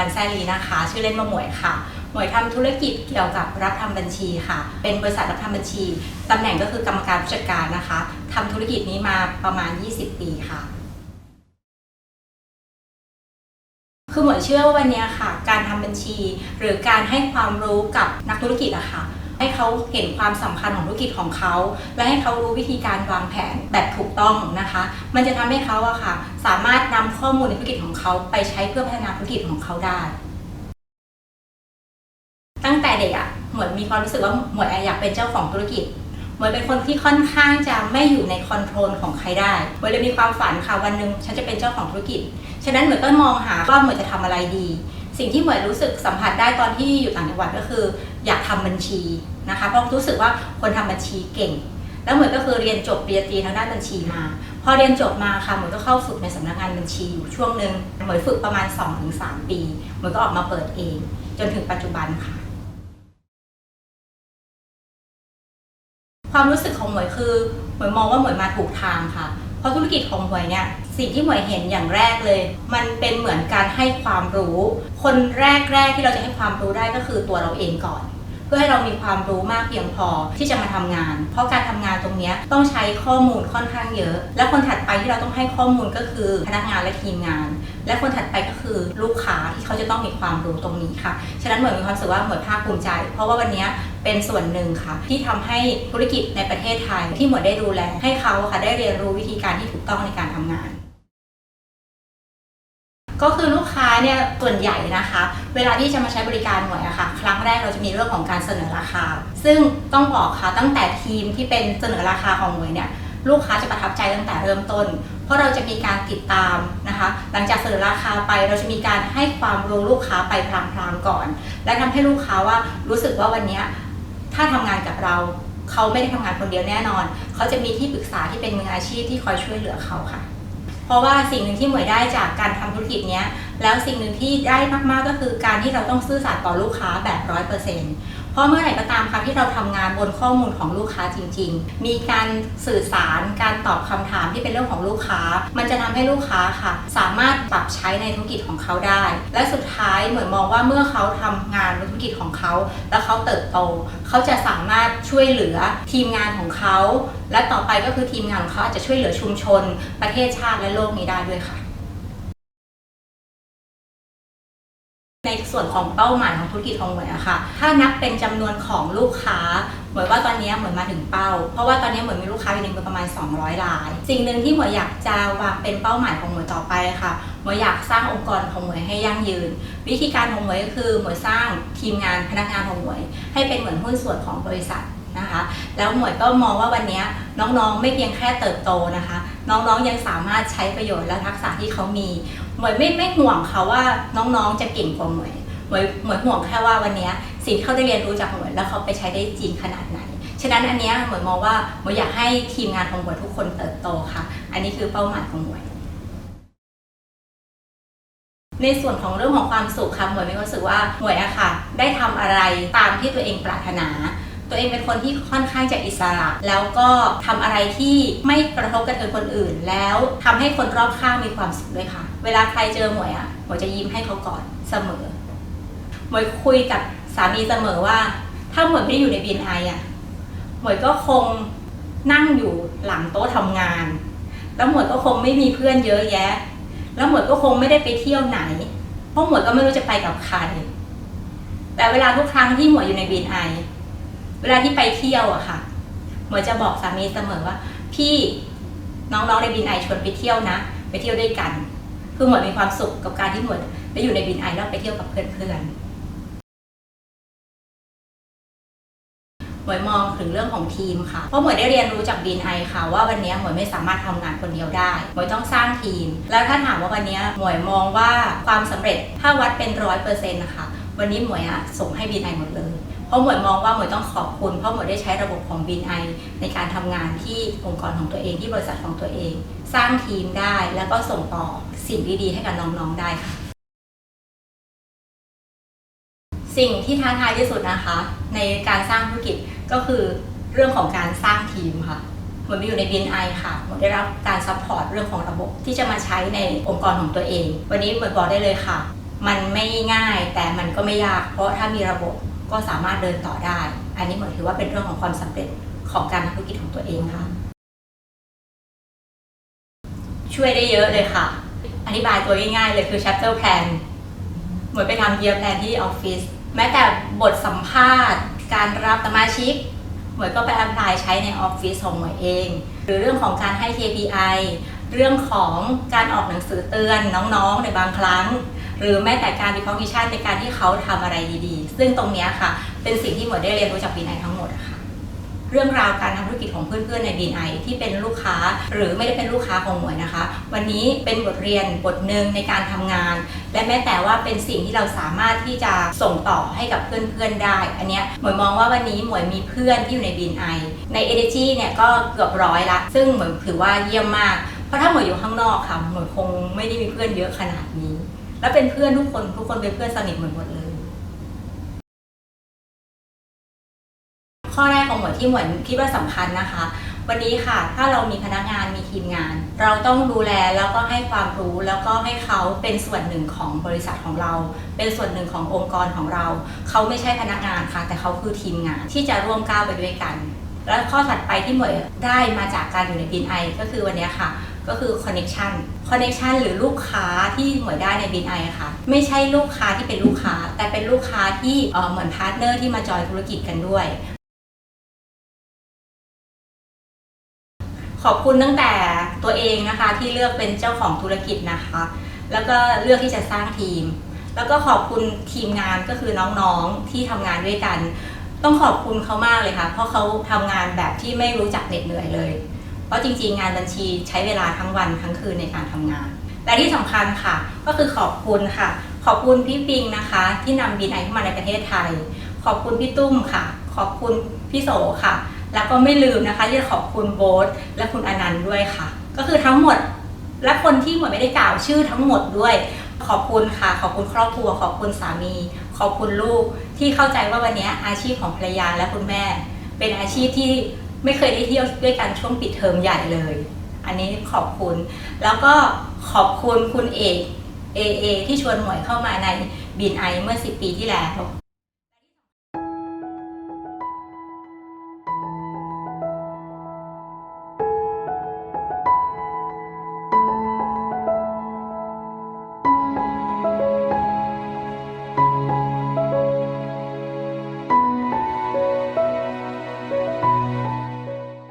บันแซลีนะคะ ชื่อเล่นว่าหมวยค่ะ หมวยทำธุรกิจเกี่ยวกับรับทำบัญชีค่ะ เป็นบริษัทรับทำบัญชีตำแหน่งก็คือกรรมการผู้จัดการนะคะทำธุรกิจนี้มาประมาณ 20 ปีค่ะคือหมวยเชื่อว่าวันนี้ค่ะ การทำบัญชี หรือการให้ความรู้กับนักธุรกิจอะค่ะ ให้เขาเห็นความสำคัญของธุรกิจของเขา และให้เขารู้วิธีการวางแผนแบบถูกต้องนะคะ มันจะทำให้เขาอะค่ะ สามารถนำข้อมูลในธุรกิจของเขาไปใช้เพื่อพัฒนาธุรกิจของเขาได้ ตั้งแต่เด็กอะหมวยมีความรู้สึกว่าหมวยอยากเป็นเจ้าของธุรกิจหมวยเป็นคนที่ค่อนข้างจะไม่อยู่ในคอนโทรลของใครได้หมวยเลยมีความฝันค่ะวันหนึ่งฉันจะเป็นเจ้าของธุรกิจ ฉะนั้นหมวยก็มองหาว่าหมวยจะทำอะไรดี สิ่งที่เหมวยรู้สึกสัมผัสได้ตอนที่อยู่ต่างจังหวัดก็คือ อยากทำบัญชีนะคะ เพราะรู้สึกว่าคนทำบัญชีเก่ง แล้วเหมวยก็คือเรียนจบปริญญาตรีทางด้านบัญชีมา พอเรียนจบมาค่ะเหมวยก็เข้าฝึกในสำนักงานบัญชีอยู่ช่วงหนึ่งเหมวยฝึกประมาณ 2-3 ปีเหมวยก็ออกมาเปิดเอง จนถึงปัจจุบันค่ะความรู้สึกของหมวยคือหมวยมองว่าหมวยมาถูกทางค่ะ เพราะธุรกิจของหวยเนี่ยสิ่งที่หวยเห็นอย่างแรกเลย มันเป็นเหมือนการให้ความรู้ คนแรกๆที่เราจะให้ความรู้ได้ก็คือตัวเราเองก่อน พื่อให้เรามีความรู้มากเพียงพอที่จะมาทำงาน เพราะการทำงานตรงนี้ต้องใช้ข้อมูลค่อนข้างเยอะ และคนถัดไปที่เราต้องให้ข้อมูลก็คือพนักงานและทีมงาน และคนถัดไปก็คือลูกค้าที่เขาจะต้องมีความรู้ตรงนี้ค่ะ ฉะนั้นเหมือนมีความรู้สึกว่าเหมือนภาคภูมิใจ เพราะว่าวันนี้เป็นส่วนหนึ่งค่ะ ที่ทำให้ธุรกิจในประเทศไทยที่หมือนได้ดูแลให้เขาค่ะได้เรียนรู้วิธีการที่ถูกต้องในการทำงาน ก็คือลูกค้าเนี่ยส่วนใหญ่นะคะ เวลาที่จะมาใช้บริการหน่วยอะค่ะ ครั้งแรกเราจะมีเรื่องของการเสนอราคา ซึ่งต้องบอกค่ะตั้งแต่ทีมที่เป็นเสนอราคาของหน่วยเนี่ยลูกค้าจะประทับใจตั้งแต่เริ่มต้น เพราะเราจะมีการติดตามนะคะ หลังจากเสนอราคาไปเราจะมีการให้ความรู้ลูกค้าไปพลางๆก่อน และทำให้ลูกค้าว่ารู้สึกว่าวันนี้ถ้าทำงานกับเราเขาไม่ได้ทำงานคนเดียวแน่นอน เขาจะมีที่ปรึกษาที่เป็นมืออาชีพที่คอยช่วยเหลือเขาค่ะ เพราะว่าสิ่งหนึ่งที่หมวยได้จากการทำธุรกิจเนี้ยแล้วสิ่งหนึ่งที่ได้มากๆก็คือการที่เราต้องซื่อสัตย์ต่อลูกค้าแบบร้อยเปอร์เซ็นต์ เพราะเมื่อไหร่ก็ตามค่ะที่เราทำงานบนข้อมูลของลูกค้าจริง ๆ มีการสื่อสารการตอบคำถามที่เป็นเรื่องของลูกค้า มันจะทำให้ลูกค้าค่ะ สามารถปรับใช้ในธุรกิจของเขาได้ และสุดท้ายเหมือนมองว่าเมื่อเขาทำงานในธุรกิจของเขา แล้วเขาเติบโต เขาจะสามารถช่วยเหลือทีมงานของเขา และต่อไปก็คือทีมงานของเขาอาจจะช่วยเหลือชุมชน ประเทศชาติและโลกนี้ได้ด้วยค่ะ ในส่วนของเป้าหมายของธุรกิจของเหมยอะค่ะ ถ้านับเป็นจำนวนของลูกค้า เหมยว่าตอนนี้เหมวยมาถึงเป้า เพราะว่าตอนนี้เหมวยมีลูกค้าอยู่ในมือประมาณ 200ราย สิ่งหนึ่งที่เหมยอยากจะวางเป็นเป้าหมายของเหมยต่อไปค่ะ เหมยอยากสร้างองค์กรของเหมยให้ยั่งยืน วิธีการของเหมยก็คือเหมยสร้างทีมงานพนักงานของเหมยให้เป็นเหมือนหุ้นส่วนของบริษัทนะคะ แล้วหมวยก็มองว่าวันนี้น้องๆ ไม่เพียงแค่เติบโตนะคะ น้องๆ ยังสามารถใช้ประโยชน์และทักษะที่เขามี หมวยไม่ไม่ห่วงเขาว่าน้องๆจะเก่งกว่าหมวยหมวยหมวยห่วงแค่ว่าวันนี้สิ่งที่เขาได้เรียนรู้จากหมวยแล้วเขาไปใช้ได้จริงขนาดไหนฉะนั้นอันนี้หมวยมองว่าหมวยอยากให้ทีมงานของหมวยทุกคนเติบโตค่ะ อันนี้คือเป้าหมายของหมวยในส่วนของเรื่องของความสุขค่ะหมวยมีความรู้สึกว่าหมวยอะค่ะ ได้ทำอะไรตามที่ตัวเองปรารถนา ตัวเองเป็นคนที่ค่อนข้างจะอิสระ แล้วก็ทำอะไรที่ไม่กระทบกระเทือนคนอื่น แล้วทำให้คนรอบข้างมีความสุขด้วยค่ะ เวลาใครเจอหมวยอะหมวยจะยิ้มให้เขาก่อนเสมอหมวยคุยกับสามีเสมอว่า ถ้าหมวยไม่ได้อยู่ในบีนไออะหมวยก็คงนั่งอยู่หลังโต๊ะทำงาน แล้วหมวยก็คงไม่มีเพื่อนเยอะแยะ แล้วหมวยก็คงไม่ได้ไปเที่ยวไหน เพราะหมวยก็ไม่รู้จะไปกับใคร แต่เวลาทุกครั้งที่หมวยอยู่ในบีนไอ เวลาที่ไปเที่ยวอะค่ะหมวยจะบอกสามีเสมอว่า พี่น้องๆในบินไอชวนไปเที่ยวนะ ไปเที่ยวด้วยกัน คือหมวยมีความสุขกับการที่หมวยได้อยู่ในบินไอแล้วไปเที่ยวกับเพื่อนๆหมวยมองถึงเรื่องของทีมค่ะ เพราะหมวยได้เรียนรู้จากบินไอค่ะ ว่าวันนี้หมวยไม่สามารถทำงานคนเดียวได้หมวยต้องสร้างทีม แล้วถ้าถามว่าวันนี้หมวยมองว่าความสำเร็จถ้าวัดเป็นร้อยเปอร์เซ็นต์นะคะวันนี้หมวยอะส่งให้บินไอหมดเลย เพราะหมวยมองว่าหมวยต้องขอบคุณ เพราะหมวยได้ใช้ระบบของบินไอในการทำงานที่องค์กรของตัวเองที่บริษัทของตัวเอง สร้างทีมได้แล้วก็ส่งต่อสิ่งดีๆให้กับน้องๆได้ค่ะ สิ่งที่ท้าทายที่สุดนะคะ ในการสร้างธุรกิจก็คือเรื่องของการสร้างทีมค่ะหมือนอยู่ใน BNI ค่ะหมือนได้รับการซัพพอร์ตเรื่องของระบบที่จะมาใช้ในองค์กรของตัวเอง วันนี้หมือนบอกได้เลยค่ะ มันไม่ง่ายแต่มันก็ไม่ยาก เพราะถ้ามีระบบ ก็สามารถเดินต่อได้ อันนี้เหมือนถือว่าเป็นเรื่องของความสำเร็จของการทำธุรกิจของตัวเองค่ะ ช่วยได้เยอะเลยค่ะ อธิบายตัวง่ายๆเลยคือ chapter plan เหมือนไปทำ year plan ที่ออฟฟิศแม้แต่บทสัมภาษณ์ การรับสมาชิกหมวยก็ไปแอพพลายใช้ในออฟฟิศของหมวยเอง หรือเรื่องของการให้ KPI เรื่องของการออกหนังสือเตือนน้องๆในบางครั้ง หรือแม้แต่การ recognition ในการที่เขาทำอะไรดีๆ ซึ่งตรงนี้ค่ะ เป็นสิ่งที่หมวยได้เรียนรู้จากปีไหนทั้งหมดค่ะ เรื่องราวการทำธุรกิจของเพื่อนๆใน BNI ที่เป็นลูกค้าหรือไม่ได้เป็นลูกค้าของหมวยนะคะ วันนี้เป็นบทเรียนบทหนึ่งในการทำงาน และแม้แต่ว่าเป็นสิ่งที่เราสามารถที่จะส่งต่อให้กับเพื่อนๆได้ อันเนี้ยหมวยมองว่าวันนี้หมวยมีเพื่อนที่อยู่ใน BNI ใน Energy เนี่ยก็เกือบร้อยละ ซึ่งหมวยถือว่าเยี่ยมมากเพราะถ้าหมวยอยู่ข้างนอกค่ะหมวยคงไม่ได้มีเพื่อนเยอะขนาดนี้ และเป็นเพื่อนทุกคนทุกคนเป็นเพื่อนสนิทหมดหมดเลย ข้อแรกของหมวดที่หมวดคิดว่าสำคัญนะคะ วันนี้ค่ะ ถ้าเรามีพนักงานมีทีมงาน เราต้องดูแลแล้วก็ให้ความรู้แล้วก็ให้เขาเป็นส่วนหนึ่งของบริษัทของเรา เป็นส่วนหนึ่งขององค์กรของเรา เขาไม่ใช่พนักงานค่ะ แต่เขาคือทีมงานที่จะร่วมก้าวไปด้วยกัน แล้วข้อถัดไปที่หมวยได้มาจากการอยู่ใน BNI ก็คือวันนี้ค่ะก็คือ connection connection หรือลูกค้าที่หมวยได้ใน BNI อค่ะ ไม่ใช่ลูกค้าที่เป็นลูกค้า แต่เป็นลูกค้าที่เออเหมือนพาร์ทเนอร์ที่มาจอยธุรกิจกันด้วย ขอบคุณตั้งแต่ตัวเองนะคะที่เลือกเป็นเจ้าของธุรกิจนะคะ แล้วก็เลือกที่จะสร้างทีม แล้วก็ขอบคุณทีมงานก็คือน้องๆที่ทำงานด้วยกัน ต้องขอบคุณเขามากเลยค่ะ เพราะเขาทำงานแบบที่ไม่รู้จักเหน็ดเหนื่อยเลย เพราะจริงๆ งานบัญชีใช้เวลาทั้งวันทั้งคืนในการทำงาน และที่สำคัญค่ะ ก็คือขอบคุณค่ะ ขอบคุณพี่ปิงนะคะ ที่นำบินไอเข้ามาในประเทศไทย ขอบคุณพี่ตุ้มค่ะ ขอบคุณพี่โสค่ะ แล้วก็ไม่ลืมนะคะที่จะขอบคุณโบ๊ทและคุณอนันต์ด้วยค่ะ ก็คือทั้งหมดและคนที่หมดไม่ได้กล่าวชื่อทั้งหมดด้วย ขอบคุณค่ะ ขอบคุณครอบครัว ขอบคุณสามี ขอบคุณลูกที่เข้าใจว่าวันนี้อาชีพของภรรยาและคุณแม่ เป็นอาชีพที่ไม่เคยได้เที่ยวด้วยกันช่วงปิดเทอมใหญ่เลย อันนี้ขอบคุณ แล้วก็ขอบคุณคุณเอกเอเอที่ชวนหมวยเข้ามาในบินไอเมื่อ 10 ปีที่แล้ว